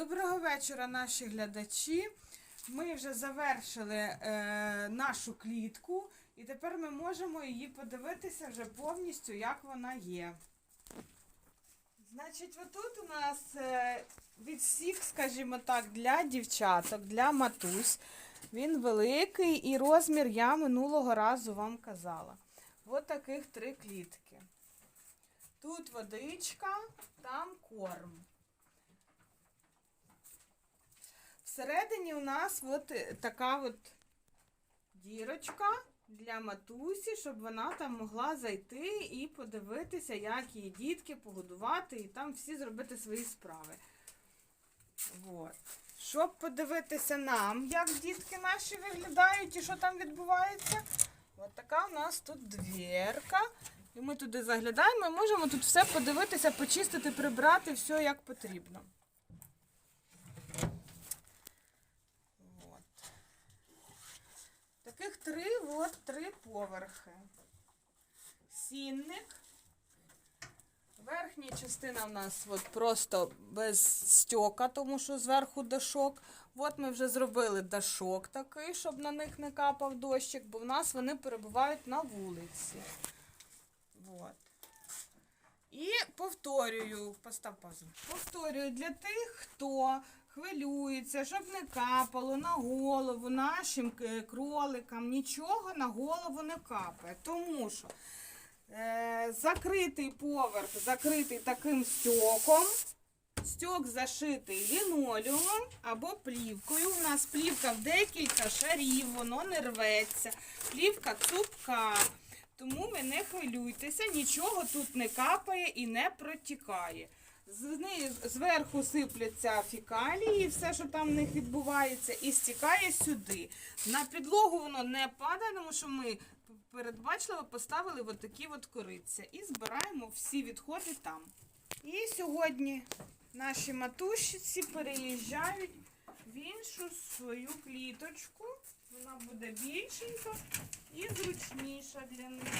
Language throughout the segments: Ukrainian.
Доброго вечора, наші глядачі. Ми вже завершили е, нашу клітку, і тепер ми можемо її подивитися вже повністю, як вона є. Значить, отут у нас е, відсік, скажімо так, для дівчаток, для матусь. Він великий і розмір я минулого разу вам казала. Ось таких три клітки. Тут водичка, там корм. Всередині у нас от е, така от дірочка для матусі, щоб вона там могла зайти і подивитися, як її дітки погодувати і там всі зробити свої справи. От. Щоб подивитися нам, як дітки наші виглядають і що там відбувається. От така у нас тут двірка. І ми туди заглядаємо і можемо тут все подивитися, почистити, прибрати, все як потрібно. От. Таких три, от, три поверхи. Сінник. Верхня частина в нас от просто без стьока, тому що зверху дашок. От ми вже зробили дашок такий, щоб на них не капав дощик, бо в нас вони перебувають на вулиці. От. І повторюю, постав пазу. Повторюю для тих, хто хвилюється, щоб не капало на голову нашим е, кроликам, нічого на голову не капає. Тому що е, закритий поверх закритий таким стьоком. Стьок зашитий лінолеумом або плівкою. У нас плівка в декілька шарів, воно не рветься. Плівка цупка. Тому ви не хвилюйтеся, нічого тут не капає і не протікає. Зни- Зверху сипляться фікалії, все, що там в них відбувається, і стікає сюди. На підлогу воно не падає, тому що ми передбачливо поставили от такі от кориця. І збираємо всі відходи там. І сьогодні наші матушці переїжджають в іншу свою кліточку. Вона буде більшенька і зручніша для них.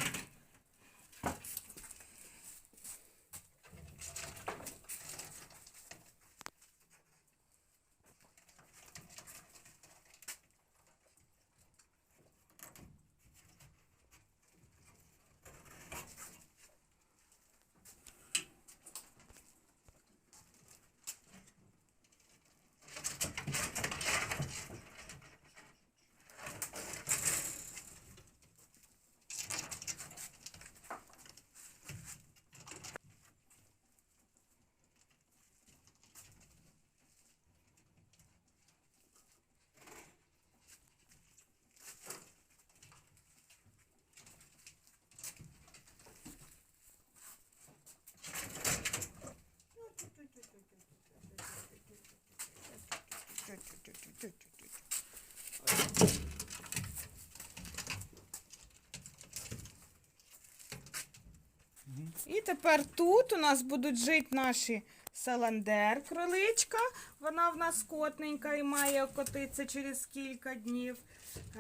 І тепер тут у нас будуть жити наші саландер, кроличка. Вона в нас котненька і має окотитися через кілька днів.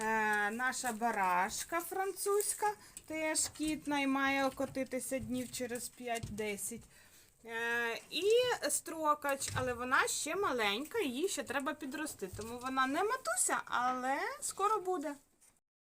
Е, наша барашка французька, теж кітна і має окотитися днів через 5-10. Е, і строкач, але вона ще маленька, її ще треба підрости. Тому вона не матуся, але скоро буде.